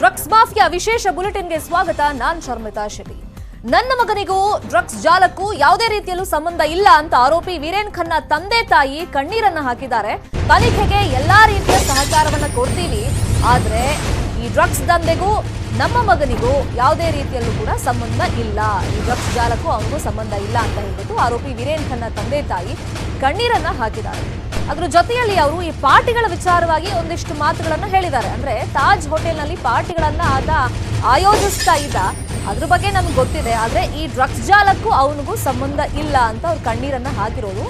Drugs mafia ವಿಶೇಷ ಬುಲೆಟಿನ್ಗೆ ಸ್ವಾಗತ, ನಾನ್ ಶರ್ಮಿತಾ ಶೆಟ್ಟಿ. ನನ್ನ ಮಗನಿಗೂ ಡ್ರಗ್ಸ್ ಜಾಲಕ್ಕೂ ಯಾವುದೇ ರೀತಿಯಲ್ಲೂ ಸಂಬಂಧ ಇಲ್ಲ ಅಂತ ಆರೋಪಿ ವೀರೇನ್ ಖನ್ನಾ ತಂದೆ ತಾಯಿ ಕಣ್ಣೀರನ್ನ ಹಾಕಿದ್ದಾರೆ. ತನಿಖೆಗೆ ಎಲ್ಲಾ ರೀತಿಯ ಸಹಕಾರವನ್ನ ಕೊಡ್ತೀವಿ, ಆದ್ರೆ ಈ ಡ್ರಗ್ಸ್ ದಂಧೆಗೂ, ನಮ್ಮ ಮಗನಿಗೂ ಯಾವುದೇ ರೀತಿಯಲ್ಲೂ ಕೂಡ ಸಂಬಂಧ ಇಲ್ಲ. ಈ ಡ್ರಗ್ಸ್ ಜಾಲಕ್ಕೂ ಅವನಿಗೂ ಸಂಬಂಧ ಇಲ್ಲ ಅಂತ ಹೇಳ್ಬಿಟ್ಟು ಆರೋಪಿ ವೀರೇನ್ ಖನ್ನಾ ತಂದೆ ತಾಯಿ ಕಣ್ಣೀರನ್ನ ಹಾಕಿದ್ದಾರೆ. ಅದ್ರ ಜೊತೆಯಲ್ಲಿ ಅವರು ಈ ಪಾರ್ಟಿಗಳ ವಿಚಾರವಾಗಿ ಒಂದಿಷ್ಟು ಮಾತುಗಳನ್ನು ಹೇಳಿದ್ದಾರೆ. ಅಂದ್ರೆ ತಾಜ್ ಹೋಟೆಲ್ನಲ್ಲಿ ಪಾರ್ಟಿಗಳನ್ನ ಆತ ಆಯೋಜಿಸ್ತಾ ಇದ್ದ, ಅದ್ರ ಬಗ್ಗೆ ನಮ್ಗೆ ಗೊತ್ತಿದೆ. ಆದ್ರೆ ಈ ಡ್ರಗ್ಸ್ ಜಾಲಕ್ಕೂ ಅವನಿಗೂ ಸಂಬಂಧ ಇಲ್ಲ ಅಂತ ಅವ್ರು ಕಣ್ಣೀರನ್ನ ಹಾಕಿರೋದು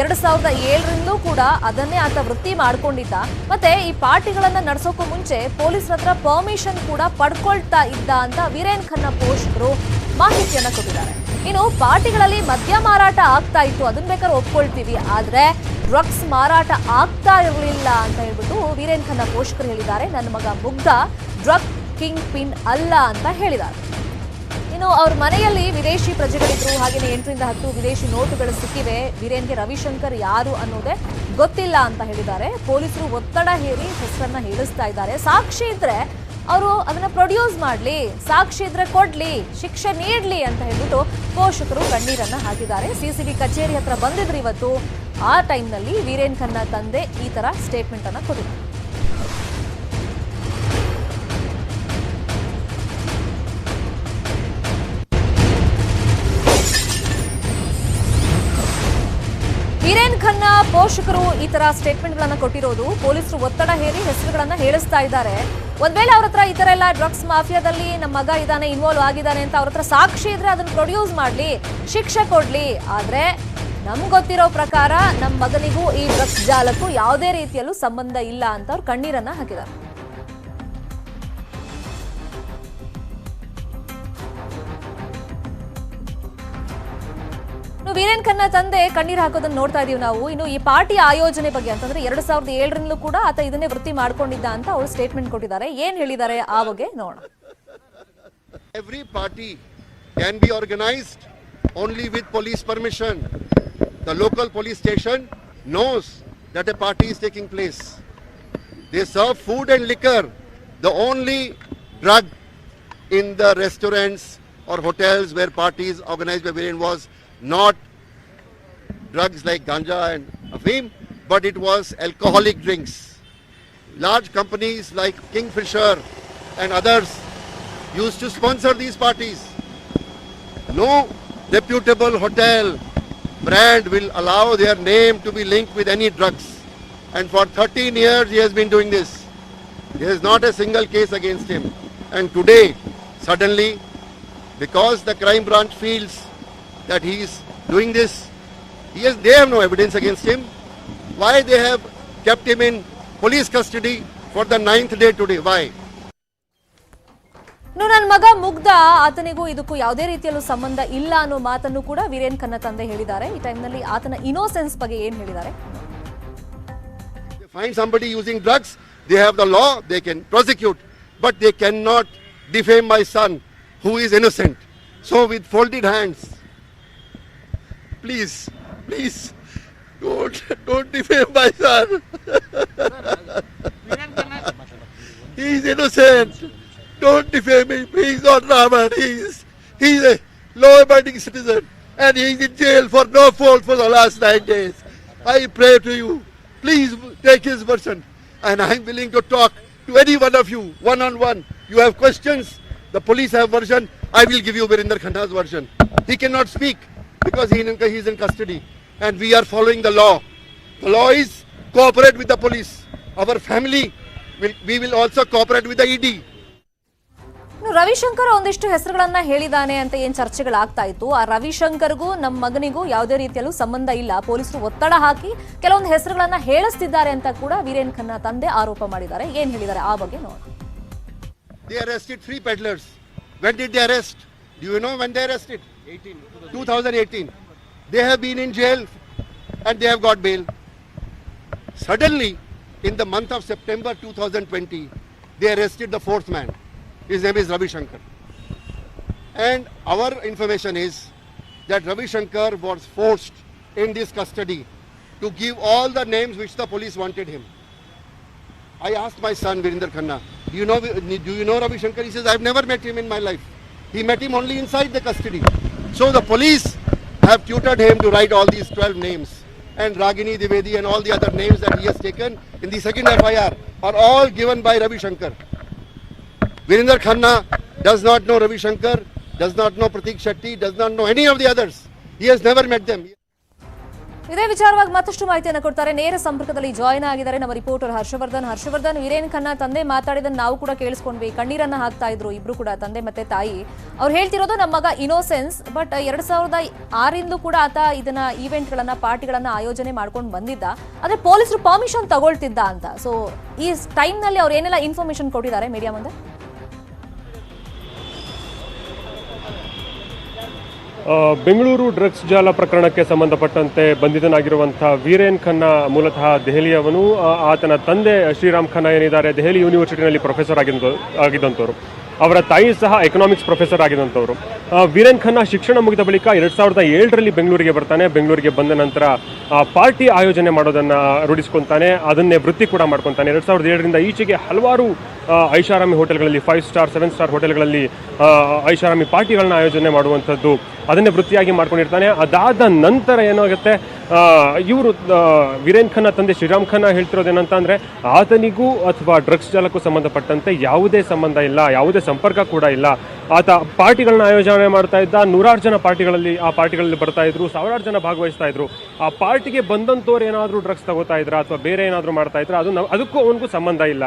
ಎರಡ್ ಸಾವಿರದ ಏಳರಿಂದಲೂ ಕೂಡ ಅದನ್ನೇ ಆತ ವೃತ್ತಿ ಮಾಡ್ಕೊಂಡಿದ್ದ. ಮತ್ತೆ ಈ ಪಾರ್ಟಿಗಳನ್ನ ನಡೆಸೋಕ್ಕೂ ಮುಂಚೆ ಪೊಲೀಸರ ಹತ್ರ ಪರ್ಮಿಷನ್ ಕೂಡ ಪಡ್ಕೊಳ್ತಾ ಇದ್ದ ಅಂತ ವೀರೇನ್ ಖನ್ನಾ ಪೋಷಕರು ಮಾಹಿತಿಯನ್ನ ಕೊಟ್ಟಿದ್ದಾರೆ. ಇನ್ನು ಪಾರ್ಟಿಗಳಲ್ಲಿ ಮದ್ಯ ಮಾರಾಟ ಆಗ್ತಾ ಇತ್ತು. ಅದನ್ನ ಬೇಕಾದ್ರೆ ಒಪ್ಕೊಳ್ತೀವಿ. ಆದ್ರೆ ಡ್ರಗ್ಸ್ ಮಾರಾಟ ಆಗ್ತಾ ಇರಲಿಲ್ಲ ಅಂತ ಹೇಳ್ಬಿಟ್ಟು ವೀರೇನ್ ಖನ್ನ ಪೋಷಕರು ಹೇಳಿದ್ದಾರೆ. ನನ್ನ ಮಗ ಮುಗ್ಧ ಡ್ರಗ್ ಕಿಂಗ್ ಪಿನ್ ಅಲ್ಲ ಅಂತ ಹೇಳಿದ್ದಾರೆ. ಇನ್ನು ಅವ್ರ ಮನೆಯಲ್ಲಿ ವಿದೇಶಿ ಪ್ರಜೆಗಳಿದ್ರು ಹಾಗೆಯೇ ಎಂಟರಿಂದ ಹತ್ತು ವಿದೇಶಿ ನೋಟುಗಳು ಸಿಕ್ಕಿವೆ. ವೀರೇನ್ಗೆ ರವಿಶಂಕರ್ ಯಾರು ಅನ್ನೋದೇ ಗೊತ್ತಿಲ್ಲ ಅಂತ ಹೇಳಿದ್ದಾರೆ. ಪೊಲೀಸರು ಒತ್ತಡ ಹೇರಿ ಹೆಸರನ್ನ ಹೇಳಿಸ್ತಾ ಇದ್ದಾರೆ. ಸಾಕ್ಷಿ ಇದ್ರೆ ಅವರು ಅದನ್ನ ಪ್ರೊಡ್ಯೂಸ್ ಮಾಡ್ಲಿ, ಸಾಕ್ಷಿ ಇದ್ರೆ ಕೊಡ್ಲಿ, ಶಿಕ್ಷೆ ನೀಡಲಿ ಅಂತ ಹೇಳ್ಬಿಟ್ಟು ಪೋಷಕರು ಕಣ್ಣೀರನ್ನ ಹಾಕಿದ್ದಾರೆ. ಸಿಸಿಬಿ ಕಚೇರಿ ಹತ್ರ ಬಂದಿದ್ರು ಇವತ್ತು. ಆ ಟೈಮ್ನಲ್ಲಿ ವೀರೇನ್ ಖನ್ನಾ ತಂದೆ ಈ ತರ ಸ್ಟೇಟ್ಮೆಂಟ್ ಅನ್ನ ಕೊಟ್ಟಿದ್ರು ವೀರೇನ್ ಖನ್ನ ಪೋಷಕರು ಈ ತರ ಸ್ಟೇಟ್ಮೆಂಟ್ ಗಳನ್ನ ಕೊಟ್ಟಿರೋದು ಪೊಲೀಸರು ಒತ್ತಡ ಹೇರಿ ಹೆಸರುಗಳನ್ನ ಹೇಳಿಸ್ತಾ ಇದ್ದಾರೆ. ಒಂದ್ ವೇಳೆ ಅವ್ರ ಹತ್ರ ಈ ತರ ಎಲ್ಲ ಡ್ರಗ್ಸ್ ಮಾಫಿಯಾದಲ್ಲಿ ನಮ್ಮ ಮಗ ಇದಾನೆ ಇನ್ವಾಲ್ವ್ ಆಗಿದ್ದಾನೆ ಅಂತ ಅವ್ರ ಹತ್ರ ಸಾಕ್ಷಿ ಇದ್ರೆ ಅದನ್ನ ಪ್ರೊಡ್ಯೂಸ್ ಮಾಡ್ಲಿ, ಶಿಕ್ಷೆ ಕೊಡ್ಲಿ. ಆದ್ರೆ ನಮ್ಗೆ ಗೊತ್ತಿರೋ ಪ್ರಕಾರ ನಮ್ಮ ಮಗನಿಗೂ ಈ ಡ್ರಗ್ಸ್ ಜಾಲಕ್ಕೂ ಯಾವುದೇ ರೀತಿಯಲ್ಲೂ ಸಂಬಂಧ ಇಲ್ಲ ಅಂತ ಅವ್ರು ಕಣ್ಣೀರನ್ನ ಹಾಕಿದ್ದಾರೆ ಇನ್ನು ವೀರೇನ್ ಖನ್ನಾ ತಂದೆ ಕಣ್ಣೀರ್ ಹಾಕೋದನ್ನ ನೋಡ್ತಾ ಇದೀವಿ ನಾವು ಇನ್ನು ಈ ಪಾರ್ಟಿ ಆಯೋಜನೆ ಬಗ್ಗೆ ಅಂತಂದ್ರೆ ಎರಡ್ ಸಾವಿರದ ಏಳರಿಂದಲೂ ಕೂಡ ಆತ ಇದನ್ನೇ ವೃತ್ತಿ ಮಾಡ್ಕೊಂಡಿದ್ದ ಅಂತ ಅವರು ಸ್ಟೇಟ್ಮೆಂಟ್ ಕೊಟ್ಟಿದ್ದಾರೆ ಏನ್ ಹೇಳಿದ್ದಾರೆ ಆ ಬಗ್ಗೆ ನೋಡೋಣ Every party can be organized only with police permission. The local police station knows that a party is taking place. They serve food and liquor. The only drug in the restaurants or hotels where parties organized by Viren was not drugs like ganja and afim, but it was alcoholic drinks. Large companies like Kingfisher and others used to sponsor these parties. No reputable hotel brand will allow their name to be linked with any drugs. And for 13 years he has been doing this. There is not a single case against him. And today, suddenly, because the crime branch feels that he is doing this, he has, they have no evidence against him. Why they have kept him in police custody for the ninth day today? Why? ಇನ್ನು ನನ್ನ ಮಗ ಮುಗ್ಧ ಆತನಿಗೂ ಇದಕ್ಕೂ ಯಾವುದೇ ರೀತಿಯಲ್ಲೂ ಸಂಬಂಧ ಇಲ್ಲ ಅನ್ನೋ ಮಾತನ್ನು ಕೂಡ ವೀರೇನ್ ಖನ್ನಾ ತಂದೆ ಹೇಳಿದ್ದಾರೆ ಈ ಟೈಮ್ನಲ್ಲಿ ಆತನ ಇನೋಸೆನ್ಸ್ ಬಗ್ಗೆ ಏನ್ ಹೇಳಿದ್ದಾರೆ find somebody using drugs, they have the law, they can prosecute, but they cannot defame my son who is innocent. So, with folded hands, please, please, don't, don't defame my son. he is innocent. Don't defame him. He is not Raman. He is, he is a law-abiding citizen. And he is in jail for no fault for the last nine days. I pray to you, please take his version. And I am willing to talk to any one of you, one on one. You have questions, the police have version. I will give you Virender Khanna's version. He cannot speak because he, is in custody. And we are following the law. The law is cooperate with the police. Our family, will, we will also cooperate with the E ED. Ravishankar ಒಂದಿಷ್ಟು ಹೆಸರುಗಳನ್ನ ಹೇಳಿದಾನೆ ಅಂತ ಏನ್ ಚರ್ಚೆಗಳಾಗ್ತಾ ಇತ್ತು ಆ ರವಿಶಂಕರ್ಗೂ ನಮ್ಮ ಮಗನಿಗೂ ಯಾವುದೇ ರೀತಿಯಲ್ಲೂ ಸಂಬಂಧ ಇಲ್ಲ ಪೊಲೀಸರು ಒತ್ತಡ ಹಾಕಿ ಕೆಲವೊಂದು ಹೆಸರುಗಳನ್ನ ಹೇಳಿಸ್ತಿದ್ದಾರೆ ಅಂತ ಕೂಡ ವೀರೇನ್ ಖನ್ನಾ ತಂದೆ ಆರೋಪ ಮಾಡಿದ್ದಾರೆ ಏನ್ ಹೇಳಿದ್ದಾರೆ ಆ ಬಗ್ಗೆ ನೋಡೋಣ They arrested three peddlers. When did they arrest? Do you know when they arrested? 18. 2018. They have been in jail and they have got bail. Suddenly, in the month of September 2020, they arrested the fourth man. His name is Ravi Shankar. And our information is that Ravi Shankar was forced in this custody to give all the names which the police wanted him. I asked my son Virinder Khanna, do you know do you know Ravi Shankar? He says, I've never met him in my life. He met him only inside the custody. So the police have tutored him to write all these 12 names. And Ragini Divedi and all the other names that he has taken in the second FIR are all given by Ravi Shankar. Virinder Khanna does not know Ravi Shankar, does not know Pratik Shetty, does not know any of the others. He has never met them. ಇದೇ ವಿಚಾರವಾಗಿ ಮತ್ತಷ್ಟು ಮಾಹಿತಿಯನ್ನು ಕೊಡ್ತಾರೆ. ನೇರ ಸಂಪರ್ಕದಲ್ಲಿ join ಆಗಿದ್ದಾರೆ ನಮ್ಮ reporter Harshavardhan. Harshavardhan, Viren Khanna ತಂದೆ ಮಾತಾಡಿದನ್ನು ನಾವು ಕೂಡ ಕೇಳಿಸ್ಕೊಂಡ್ವಿ. ಕಣ್ಣೀರನ್ನ ಹಾಕ್ತಾ ಇದ್ರು ಇಬ್ರು ಕೂಡ, ತಂದೆ ಮತ್ತೆ ತಾಯಿ. ಅವ್ರು ಹೇಳ್ತಿರೋದು ನಮ್ಮ ಮಗ ಇನೋಸೆನ್ಸ್ ಬಟ್ ಎರಡ್ ಸಾವಿರದ ಆರಿಂದಲೂ ಕೂಡ ಆತ ಇದನ್ನ ಈವೆಂಟ್ಗಳನ್ನ ಪಾರ್ಟಿಗಳನ್ನ ಆಯೋಜನೆ ಮಾಡ್ಕೊಂಡು ಬಂದಿದ್ದ. ಆದ್ರೆ ಪೊಲೀಸರು ಪರ್ಮಿಷನ್ ತಗೊಳ್ತಿದ್ದ ಅಂತ. ಸೊ ಈ ಟೈಮ್ನಲ್ಲಿ ಅವ್ರು ಏನೆಲ್ಲ ಇನ್ಫಾರ್ಮೇಶನ್ ಕೊಟ್ಟಿದ್ದಾರೆ ಮೀಡಿಯಾ ಮುಂದೆ? ಬೆಂಗಳೂರು ಡ್ರಗ್ಸ್ ಜಾಲ ಪ್ರಕರಣಕ್ಕೆ ಸಂಬಂಧಪಟ್ಟಂತೆ ಬಂಧಿತನಾಗಿರುವಂಥ ವೀರೇನ್ ಖನ್ನಾ, ಮೂಲತಃ ದೆಹಲಿಯವನು ಆತನ ತಂದೆ ಶ್ರೀರಾಮ್ ಖನ್ನಾ ಏನಿದ್ದಾರೆ, ದೆಹಲಿ ಯೂನಿವರ್ಸಿಟಿನಲ್ಲಿ ಪ್ರೊಫೆಸರ್ ಆಗಿದ್ದ ಆಗಿದ್ದಂಥವ್ರು. ಅವರ ತಾಯಿ ಸಹ ಎಕನಾಮಿಕ್ಸ್ ಪ್ರೊಫೆಸರ್ ಆಗಿದ್ದಂಥವ್ರು ಆ, ವೀರೇನ್ ಖನ್ನಾ ಶಿಕ್ಷಣ ಮುಗಿದ ಬಳಿಕ ಎರಡು ಸಾವಿರದ ಏಳರಲ್ಲಿ ಬೆಂಗಳೂರಿಗೆ ಬರ್ತಾನೆ. ಬೆಂಗಳೂರಿಗೆ ಬಂದ ನಂತರ ಪಾರ್ಟಿ ಆಯೋಜನೆ ಮಾಡೋದನ್ನು ರೂಢಿಸ್ಕೊತಾನೆ. ಅದನ್ನೇ ವೃತ್ತಿ ಕೂಡ ಮಾಡ್ಕೊತಾನೆ. ಎರಡು ಸಾವಿರದ ಏಳರಿಂದ ಈಚೆಗೆ ಹಲವಾರು ಐಷಾರಾಮಿ ಹೋಟೆಲ್ಗಳಲ್ಲಿ ಫೈವ್ ಸ್ಟಾರ್ ಸೆವೆನ್ ಸ್ಟಾರ್ ಹೋಟೆಲ್ಗಳಲ್ಲಿ ಐಷಾರಾಮಿ ಪಾರ್ಟಿಗಳನ್ನ ಆಯೋಜನೆ ಮಾಡುವಂಥದ್ದು ಅದನ್ನೇ ವೃತ್ತಿಯಾಗಿ ಮಾಡ್ಕೊಂಡಿರ್ತಾನೆ. ಅದಾದ ನಂತರ ಏನಾಗುತ್ತೆ? ಇವರು ವೀರೇನ್ ಖನ್ನಾ ತಂದೆ ಶ್ರೀರಾಮ್ ಖನ್ನ ಹೇಳ್ತಿರೋದು ಅಂದ್ರೆ ಆತನಿಗೂ ಅಥವಾ ಡ್ರಗ್ಸ್ ಜಾಲಕ್ಕೂ ಸಂಬಂಧಪಟ್ಟಂತೆ ಯಾವುದೇ ಸಂಬಂಧ ಇಲ್ಲ, ಯಾವುದೇ ಸಂಪರ್ಕ ಕೂಡ ಇಲ್ಲ. ಆತ ಪಾರ್ಟಿಗಳನ್ನ ಆಯೋಜನೆ ಮಾಡ್ತಾ ಇದ್ದ, ನೂರಾರು ಜನ ಪಾರ್ಟಿಗಳಲ್ಲಿ, ಆ ಪಾರ್ಟಿಗಳಲ್ಲಿ ಬರ್ತಾ ಇದ್ರು, ಸಾವಿರಾರು ಜನ ಭಾಗವಹಿಸ್ತಾ ಇದ್ರು. ಆ ಪಾರ್ಟಿಗೆ ಬಂದಂಥವ್ರು ಏನಾದರೂ ಡ್ರಗ್ಸ್ ತಗೋತಾ ಇದ್ರ ಅಥವಾ ಬೇರೆ ಏನಾದರೂ ಮಾಡ್ತಾ ಇದ್ರ, ಅದು ಅದಕ್ಕೂ ಅವನಿಗೂ ಸಂಬಂಧ ಇಲ್ಲ.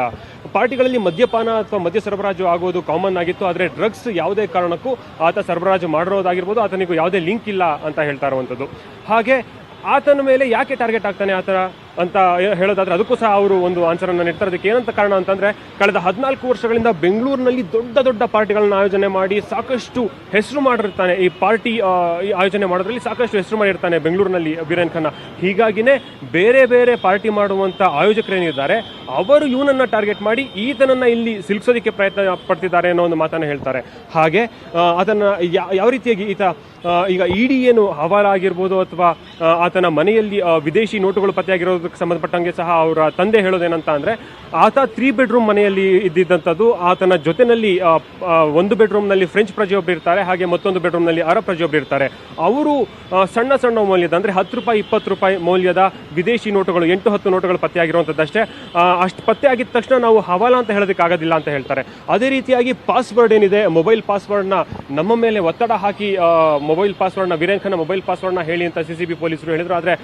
ಪಾರ್ಟಿಗಳಲ್ಲಿ ಮದ್ಯಪಾನ ಅಥವಾ ಮದ್ಯ ಸರಬರಾಜು ಆಗೋದು ಕಾಮನ್ ಆಗಿತ್ತು, ಆದರೆ ಡ್ರಗ್ಸ್ ಯಾವುದೇ ಕಾರಣಕ್ಕೂ ಆತ ಸರಬರಾಜು ಮಾಡಿರೋದಾಗಿರ್ಬೋದು, ಆತನಿಗೂ ಯಾವುದೇ ಲಿಂಕ್ ಇಲ್ಲ ಅಂತ ಹೇಳ್ತಾ ಇರುವಂಥದ್ದು. ಹಾಗೆ ಆತನ ಮೇಲೆ ಯಾಕೆ ಟಾರ್ಗೆಟ್ ಆಗ್ತಾನೆ ಆತರ ಅಂತ ಹೇಳೋದಾದ್ರೆ ಅದಕ್ಕೂ ಸಹ ಅವರು ಒಂದು ಆನ್ಸರ್ ಅನ್ನು ನೀಡ್ತಾರೆ. ಅದಕ್ಕೆ ಏನಂತ ಕಾರಣ ಅಂತಂದ್ರೆ, ಕಳೆದ ಹದಿನಾಲ್ಕು ವರ್ಷಗಳಿಂದ ಬೆಂಗಳೂರಿನಲ್ಲಿ ದೊಡ್ಡ ದೊಡ್ಡ ಪಾರ್ಟಿಗಳನ್ನ ಆಯೋಜನೆ ಮಾಡಿ ಸಾಕಷ್ಟು ಹೆಸರು ಮಾಡಿರ್ತಾನೆ. ಈ ಪಾರ್ಟಿ ಆಯೋಜನೆ ಮಾಡೋದ್ರಲ್ಲಿ ಸಾಕಷ್ಟು ಹೆಸರು ಮಾಡಿರ್ತಾನೆ ಬೆಂಗಳೂರಿನಲ್ಲಿ ಬೀರೇನ್ ಖನ್ನ. ಹೀಗಾಗಿನೇ ಬೇರೆ ಬೇರೆ ಪಾರ್ಟಿ ಮಾಡುವಂತ ಆಯೋಜಕರೇನಿದ್ದಾರೆ ಅವರು ಇವನನ್ನ ಟಾರ್ಗೆಟ್ ಮಾಡಿ ಈತನನ್ನ ಇಲ್ಲಿ ಸಿಲ್ಕ್ಸೋದಕ್ಕೆ ಪ್ರಯತ್ನ ಪಡ್ತಿದ್ದಾರೆ ಅನ್ನೋ ಒಂದು ಮಾತನ್ನ ಹೇಳ್ತಾರೆ. ಹಾಗೆ ಅದನ್ನ ಯಾವ ರೀತಿಯಾಗಿ ಈತ ಈಗ ಇಡಿ ಏನು ಹವಾಲ ಆಗಿರ್ಬೋದು ಅಥವಾ ಆತನ ಮನೆಯಲ್ಲಿ ವಿದೇಶಿ ನೋಟುಗಳು ಪತ್ತೆಯಾಗಿರೋದಕ್ಕೆ ಸಂಬಂಧಪಟ್ಟಂಗೆ ಸಹ ಅವರ ತಂದೆ ಹೇಳೋದೇನಂತ ಅಂದರೆ ಆತ ತ್ರೀ ಬೆಡ್ರೂಮ್ ಮನೆಯಲ್ಲಿ ಇದ್ದಿದ್ದಂಥದ್ದು ಆತನ ಆ, ಒಂದು ಬೆಡ್ರೂಮ್ನಲ್ಲಿ ಫ್ರೆಂಚ್ ಪ್ರಜೆಯೊಬ್ಬರು ಇರ್ತಾರೆ ಹಾಗೆ ಮತ್ತೊಂದು ಬೆಡ್ರೂಮ್ನಲ್ಲಿ ಅರಬ್ ಪ್ರಜೆಯೊಬ್ಬರು ಇರ್ತಾರೆ. ಅವರು ಸಣ್ಣ ಸಣ್ಣ ಮೌಲ್ಯದ ಅಂದ್ರೆ ಹತ್ತು ರೂಪಾಯಿ ಇಪ್ಪತ್ತು ರೂಪಾಯಿ ಮೌಲ್ಯದ ವಿದೇಶಿ ನೋಟುಗಳು ಎಂಟು ಹತ್ತು ನೋಟುಗಳು ಪತ್ತೆಯಾಗಿರುವಂಥದ್ದಷ್ಟೇ ಅಷ್ಟು ಪತ್ತೆ ಆಗಿದ ತಕ್ಷಣ ನಾವು ಹವಾಲಾ ಅಂತ ಹೇಳೋದಕ್ಕೆ ಆಗೋದಿಲ್ಲ ಅಂತ ಹೇಳ್ತಾರೆ. ಅದೇ ರೀತಿಯಾಗಿ ಪಾಸ್ವರ್ಡ್ ಏನಿದೆ ಮೊಬೈಲ್ ಪಾಸ್ವರ್ಡ್ನ ನಮ್ಮ ಮೇಲೆ ಒತ್ತಡ ಹಾಕಿ ಮೊಬೈಲ್ ಪಾಸ್ವರ್ಡ್ನ ವೀರೇಂಕನ ಮೊಬೈಲ್ ಪಾಸ್ವರ್ಡ್ನ ಹೇಳಿ ಅಂತ ಸಿ ಸಿ ಬಿ ಪೊಲೀಸರು ಹೇಳಿದರು. ಆದರೆ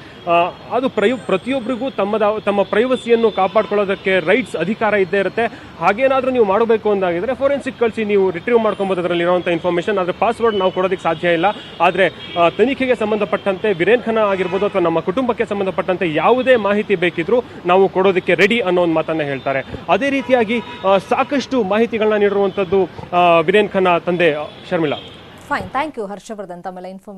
ಅದು ಪ್ರಯು ಪ್ರತಿಯೊಬ್ಬರಿಗೂ ತಮ್ಮದ ತಮ್ಮ ಪ್ರೈವಸಿಯನ್ನು ಕಾಪಾಡ್ಕೊಳ್ಳೋದಕ್ಕೆ ರೈಟ್ಸ್ ಅಧಿಕಾರ ಇದ್ದೇ ಇರುತ್ತೆ. ಹಾಗೇನಾದರೂ ನೀವು ಮಾಡಬೇಕು ಅಂದಾಗಿದ್ರೆ ಫೋರೆನ್ಸಿಕ್ ಕಳಿಸಿ ನೀವು ರಿಟ್ರೀವ್ ಮಾಡ್ಕೊಬೋದು ಅದರಲ್ಲಿ ಇರುವಂಥ ಇನ್ಫಾರ್ಮೇಷನ್ ಆದರೆ ಪಾಸ್ವರ್ಡ್ ನಾವು ಕೊಡೋದಕ್ಕೆ ಸಾಧ್ಯ ಇಲ್ಲ. ಆದರೆ ತನಿಖೆಗೆ ಸಂಬಂಧಪಟ್ಟಂತೆ ವೀರೇನ್ ಖನ್ನಾ ಆಗಿರ್ಬೋದು ಅಥವಾ ನಮ್ಮ ಕುಟುಂಬಕ್ಕೆ ಸಂಬಂಧಪಟ್ಟಂತೆ ಯಾವುದೇ ಮಾಹಿತಿ ಬೇಕಿದ್ರೂ ನಾವು ಕೊಡೋದಕ್ಕೆ ರೆಡಿ ಅನ್ನೋ ಒಂದು ಮಾತನ್ನ ಹೇಳ್ತಾರೆ. ಅದೇ ರೀತಿಯಾಗಿ ಸಾಕಷ್ಟು ಮಾಹಿತಿಗಳನ್ನ ನೀಡಿರುವಂಥದ್ದು ವೀರೇನ್ ಖನ್ನಾ ತಂದೆ Sharmila. Fine thank you Harshavardhan. ತಮ್ಮೆಲ್ಲ ಇನ್ಫಾರ್ಮೇಶನ್